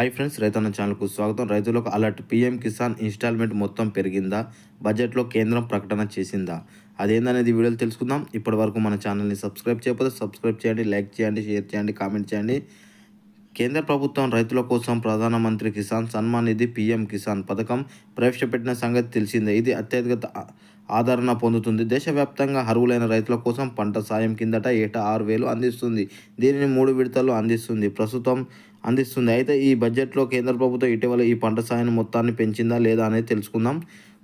Hi friends రైతన్న ఛానల్కు స్వాగతం. రైతులకు అలర్ట్ పీఎం కిసాన్ ఇన్స్టాల్మెంట్ మొత్తం పెరిగిందా? బడ్జెట్లో కేంద్రం ప్రకటన చేసిందా? అదేందనేది వీడియోలు తెలుసుకుందాం. ఇప్పటి వరకు మన ఛానల్ని సబ్స్క్రైబ్ చేయకపోతే సబ్స్క్రైబ్ చేయండి లైక్ చేయండి షేర్ చేయండి కామెంట్ చేయండి. కేంద్ర ప్రభుత్వం రైతుల కోసం ప్రధానమంత్రి కిసాన్ సన్మాన్ నిధి పీఎం కిసాన్ పథకం ప్రవేశపెట్టిన సంగతి తెలిసిందే. ఇది అత్యధిక ఆదరణ పొందుతుంది. దేశవ్యాప్తంగా అర్హులైన రైతుల కోసం పంట సాయం కిందట ఏటా ఆరు వేలు అందిస్తుంది. దీనిని మూడు విడతల్లో అందిస్తుంది. ప్రస్తుతం అందిస్తుంది. అయితే ఈ బడ్జెట్లో కేంద్ర ప్రభుత్వం ఇటీవల ఈ పంట సాయం మొత్తాన్ని పెంచిందా లేదా అనేది తెలుసుకుందాం.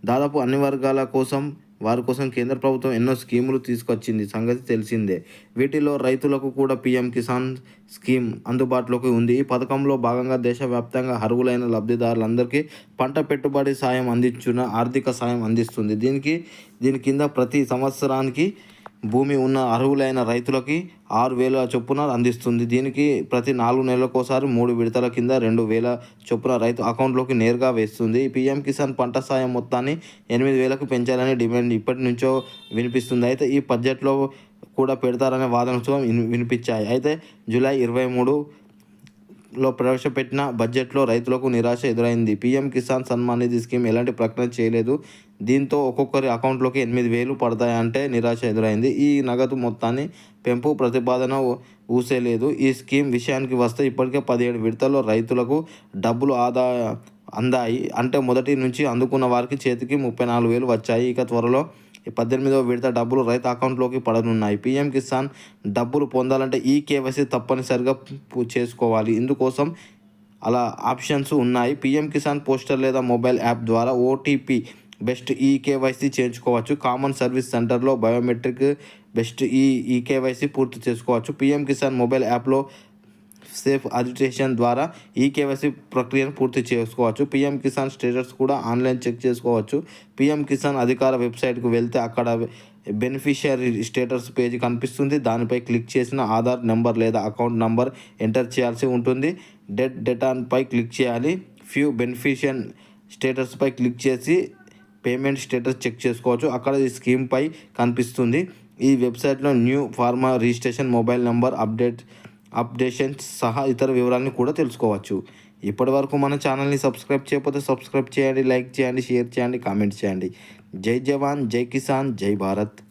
దాదాపు అన్ని వర్గాల కోసం వారి కోసం కేంద్ర ప్రభుత్వం ఎన్నో స్కీములు తీసుకొచ్చింది. సంగతి తెలిసిందే. వీటిలో రైతులకు కూడా పీఎం కిసాన్ స్కీమ్ అందుబాటులోకి ఉంది. ఈ పథకంలో భాగంగా దేశవ్యాప్తంగా అర్హులైన లబ్ధిదారులందరికీ పంట పెట్టుబడి సాయం అందించిన ఆర్థిక సాయం అందిస్తుంది. దీనికి దీని కింద ప్రతి సంవత్సరానికి భూమి ఉన్న అర్హులైన రైతులకి ఆరు వేల చొప్పున అందిస్తుంది. దీనికి ప్రతి నాలుగు నెలలకోసారి మూడు విడతల కింద రెండు వేల చొప్పున రైతు అకౌంట్లోకి నేరుగా వేస్తుంది. పీఎం కిసాన్ పంట సాయం మొత్తాన్ని ఎనిమిది వేలకు పెంచాలని డిమాండ్ ఇప్పటి నుంచో వినిపిస్తుంది. అయితే ఈ బడ్జెట్లో కూడా పెడతారనే వాదనలు వినిపించాయి. అయితే జూలై ఇరవై మూడు లో ప్రవేశపెట్టిన బడ్జెట్లో రైతులకు నిరాశ ఎదురైంది. పీఎం కిసాన్ సన్మాన్ నిధి స్కీమ్ ఎలాంటి ప్రకటన చేయలేదు. దీంతో ఒక్కొక్కరి అకౌంట్లోకి ఎనిమిది వేలు పడతాయంటే నిరాశ ఎదురైంది. ఈ నగదు మొత్తాన్ని పెంపు ప్రతిపాదన ఊసేలేదు. ఈ స్కీమ్ విషయానికి వస్తే ఇప్పటికే పదిహేడు విడతల్లో రైతులకు డబ్బులు ఆదా అందాయి. అంటే మొదటి నుంచి అందుకున్న వారికి చేతికి ముప్పై నాలుగు వేలు వచ్చాయి. ఇక త్వరలో పద్దెనిమిదవ విడత డబ్బులు రైతు అకౌంట్లోకి పడనున్నాయి. పీఎం కిసాన్ డబ్బులు పొందాలంటే ఈ కేవైసీ తప్పనిసరిగా చేసుకోవాలి. ఇందుకోసం అలా ఆప్షన్స్ ఉన్నాయి. పీఎం కిసాన్ పోస్టర్ లేదా మొబైల్ యాప్ ద్వారా ఓటీపీ బెస్ట్ ఈ కేవైసీ చేయించుకోవచ్చు. కామన్ సర్వీస్ సెంటర్లో biometric based e e KYC పూర్తి చేసుకోవచ్చు. పీఎం కిసాన్ మొబైల్ యాప్లో సేఫ్ అజిటేషన్ ద్వారా ఈ కేవైసీ ప్రక్రియను పూర్తి చేసుకోవచ్చు. పీఎం కిసాన్ స్టేటస్ కూడా ఆన్లైన్ చెక్ చేసుకోవచ్చు. పీఎం కిసాన్ అధికార వెబ్సైట్కు వెళ్తే అక్కడ బెనిఫిషియరీ స్టేటస్ పేజ్ కనిపిస్తుంది. దానిపై క్లిక్ చేసిన ఆధార్ నెంబర్ లేదా అకౌంట్ నెంబర్ ఎంటర్ చేయాల్సి ఉంటుంది. డెట్ డెటాన్పై క్లిక్ చేయాలి. ఫ్యూ బెనిఫిషియన్ స్టేటస్పై క్లిక్ చేసి పేమెంట్ స్టేటస్ చెక్ చేసుకోవచ్చు. అక్కడ ఈ స్కీమ్పై కనిపిస్తుంది. ఈ వెబ్సైట్లో new farmer registration mobile number update updations సహా ఇతర వివరాలను కూడా తెలుసుకోవచ్చు. ఇప్పటి వరకు మన ఛానల్ని సబ్స్క్రైబ్ చేయకపోతే సబ్స్క్రైబ్ చేయండి లైక్ చేయండి షేర్ చేయండి కామెంట్ చేయండి. జై జవాన్ జై కిసాన్ జై భారత్.